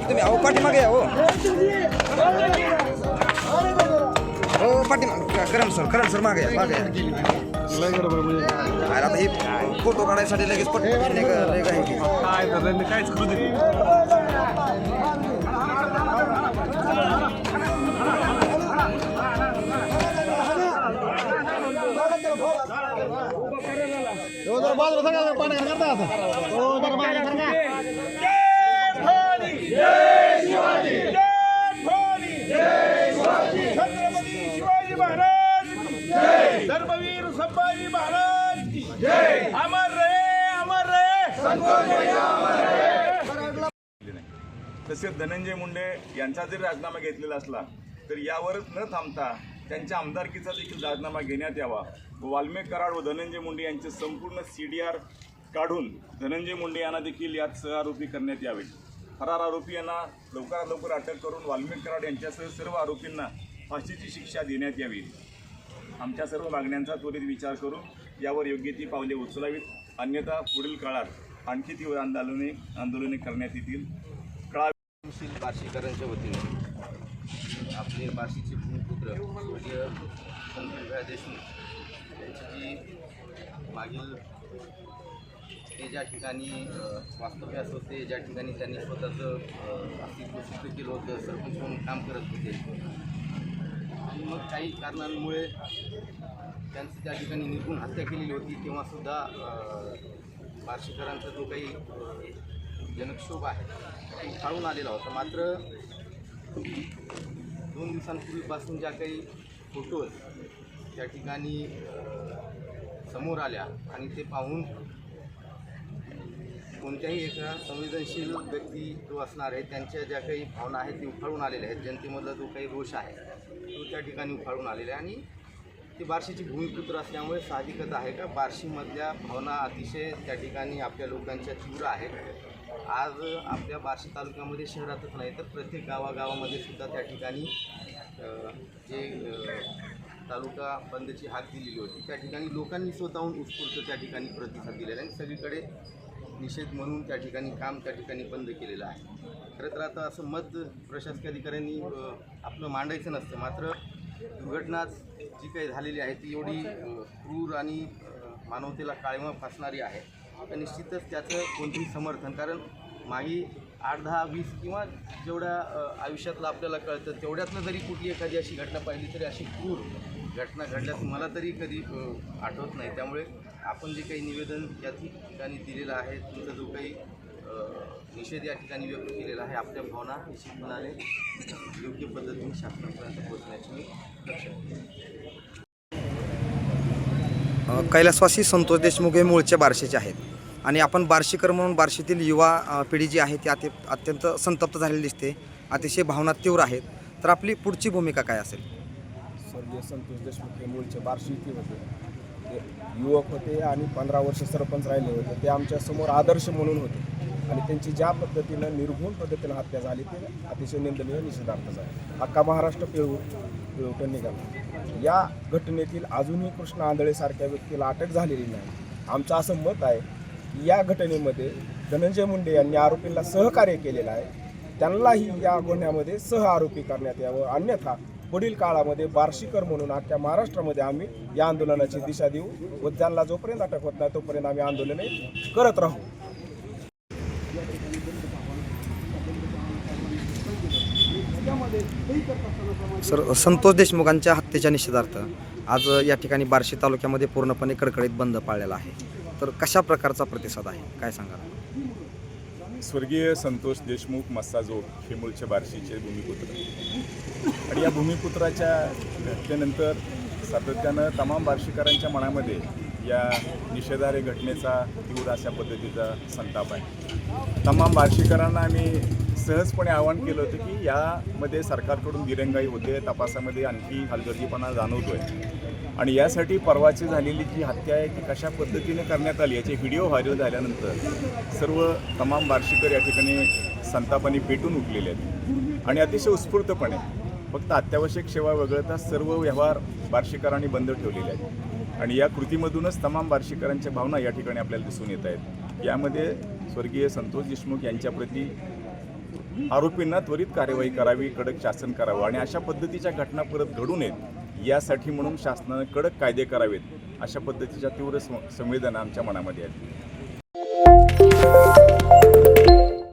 की तुम्ही अहो पाठीमागे या हो. हो पाठीमागे. करण सर करण सर मागे या मागे या. अरे आता हे फोटो काढायसाठी लगेच पटपट लय ग- लय घाई की. काहीच करू दे छत्रपती तसेच धनंजय मुंडे यांचा जरी राजीनामा घेतलेला असला तर यावरच न थांबता त्यांच्या आमदारकीचा देखील राजीनामा घेण्यात यावा. वाल्मे वाल्मिक कराड व धनंजय मुंडे यांचे संपूर्ण सी डी आर काढून धनंजय मुंडे यांना देखील यात सहआरोपी करण्यात यावे. फरार आरोपी यांना लवकरात लवकर अटक करून वाल्मिक कराड यांच्यासह सर्व आरोपींना फाशीची शिक्षा देण्यात यावी. आमच्या सर्व मागण्यांचा त्वरित विचार करून यावर योग्य ती पावले उचलावीत. अन्यथा पुढील काळात आणखी तीव्र आंदोलने आंदोलने करण्यात येतील. कळा सुशील बार्शीकरांच्या वतीने आपले बार्शीचे भूमिपुत्र स्वर्गीय संतोषभाई देशमुख यांची जी मागील ते ज्या ठिकाणी वास्तव्यास होते ज्या ठिकाणी त्यांनी स्वतःचं अस्तित्व सिद्ध केलं होतं सरपंच म्हणून काम करत होते आणि मग काही कारणांमुळे त्यांची त्या ठिकाणी निर्गुण हत्या केलेली होती तेव्हासुद्धा बार्शीकरांचा जो काही जनक्षोभ आहे तो उफाळून आलेला होता. मात्र दोन दिवसांपूर्वीपासून ज्या काही फोटोज त्या ठिकाणी समोर आल्या आणि ते पाहून कोणत्याही एका संवेदनशील व्यक्ती जो असणार आहे त्यांच्या ज्या काही भावना आहेत ती उफाळून आलेल्या आहेत. जनतेमधला जो काही रोष आहे तो त्या ठिकाणी उफाळून आलेला आहे. आणि ते बार्शीची भूमिपुत्र असल्यामुळे साहजिकच आहे का? बार्शीमधल्या भावना अतिशय त्या ठिकाणी आपल्या लोकांच्या तीव्र आहेत. आज आपल्या बार्शी तालुक्यामध्ये शहरातच नाही तर प्रत्येक गावागावामध्ये सुद्धा त्या ठिकाणी जे तालुका बंदची हाक दिलेली होती. त्या ठिकाणी लोकांनी स्वतःहून उत्स्फूर्त त्या ठिकाणी प्रतिसाद दिलेला आहे. आणि सगळीकडे निषेध म्हणून त्या ठिकाणी काम त्या ठिकाणी बंद केलेलं आहे. खरं तर आता असं मत प्रशासकीय अधिकाऱ्यांनी आपलं मांडायचं नसतं. मात्र दुर्घटनाच जी काही झालेली आहे ती एवढी क्रूर आणि मानवतेला काळीमा फासणारी आहे. तर निश्चितच त्याचं कोणतेही समर्थन कारण मागे आठ दहा वीस किंवा जेवढ्या आयुष्यातलं आपल्याला कळतं तेवढ्यातलं जरी कुठली एखादी अशी घटना पाहिली तरी अशी क्रूर घटना घडल्यास मला तरी कधी आठवत नाही. त्यामुळे आपण जे काही निवेदन या ठिकाणी दिलेलं आहे तुमचा जो काही निषेध या ठिकाणी व्यक्त केलेला आहे आपल्या भावना निश्चितपणाने योग्य पद्धतीने शासनापर्यंत पोहोचण्याची मी लक्ष कैलासवासी संतोष देशमुख हे मूळचे बार्शीचे आहेत. आणि आपण बार्शीकर म्हणून बार्शीतील युवा पिढी जी आहे ती अति अत्यंत संतप्त झालेली दिसते अतिशय भावना तीव्र आहेत. तर आपली पुढची भूमिका काय असेल? स्वर्गीय संतोष देशमुख हे मूळचे बार्शीचे होते युवक होते आणि पंधरा वर्ष सरपंच राहिले होते. ते आमच्यासमोर आदर्श म्हणून होते. आणि त्यांची ज्या पद्धतीनं निर्घुण पद्धतीनं हत्या झाली ते अतिशय निंदनीय निषेधार्थ आहे अख्खा महाराष्ट्र पिळू पिळवटून निघाला. या घटनेतील अजूनही कृष्ण आंधळेसारख्या व्यक्तीला अटक झालेली नाही. आमचं असं मत आहे की या घटनेमध्ये धनंजय मुंडे यांनी आरोपींना सहकार्य केलेलं आहे. त्यांनाही या गुन्ह्यामध्ये सह आरोपी करण्यात यावं. अन्यथा पुढील काळामध्ये बार्शीकर म्हणून अख्ख्या महाराष्ट्रामध्ये आम्ही या आंदोलनाची दिशा देऊ व त्यांना जोपर्यंत अटक होत नाही तोपर्यंत आम्ही आंदोलने करत राहू. सर संतोष देशमुखांच्या हत्येच्या निषेधार्थ आज या ठिकाणी बार्शी तालुक्यामध्ये पूर्णपणे कडकडीत बंद पाळलेला आहे. तर कशा प्रकारचा प्रतिसाद आहे? काय सांगा स्वर्गीय संतोष देशमुख मस्साजो हे मूळचे बार्शीचे भूमिपुत्र. आणि या भूमिपुत्राच्या घटनेनंतर सातत्यानं तमाम बार्शीकरांच्या मनामध्ये या निषेधारे घटनेचा तीव्र अशा पद्धतीचा संताप आहे. तमाम बार्शीकरांना आम्ही सहजपणे आवाहन केलं होतं की यामध्ये सरकारकडून दिरंगाई होते तपासामध्ये आणखी हलगर्जीपणा जाणवतोय. आणि यासाठी परवाची झालेली जी हत्या आहे ती कशा पद्धतीने करण्यात आली? याचे व्हिडिओ व्हायरल झाल्यानंतर सर्व तमाम बार्शीकर या ठिकाणी संतापाने पेटून उठलेले आहेत. आणि अतिशय उत्स्फूर्तपणे फक्त अत्यावश्यक सेवा वगळता सर्व व्यवहार बार्शीकरांनी बंद ठेवलेले आहेत. आणि या कृतीमधूनच तमाम बार्शीकरांच्या भावना या ठिकाणी आपल्याला दिसून येत आहेत. यामध्ये स्वर्गीय संतोष देशमुख यांच्याप्रती आरोपींना त्वरित कार्यवाही करावी कडक शासन करावं आणि अशा पद्धतीच्या घटना परत घडू नयेत. यासाठी म्हणून शासनाने कडक कायदे करावेत अशा पद्धतीच्या तीव्र संवेदना आमच्या मनामध्ये आहेत.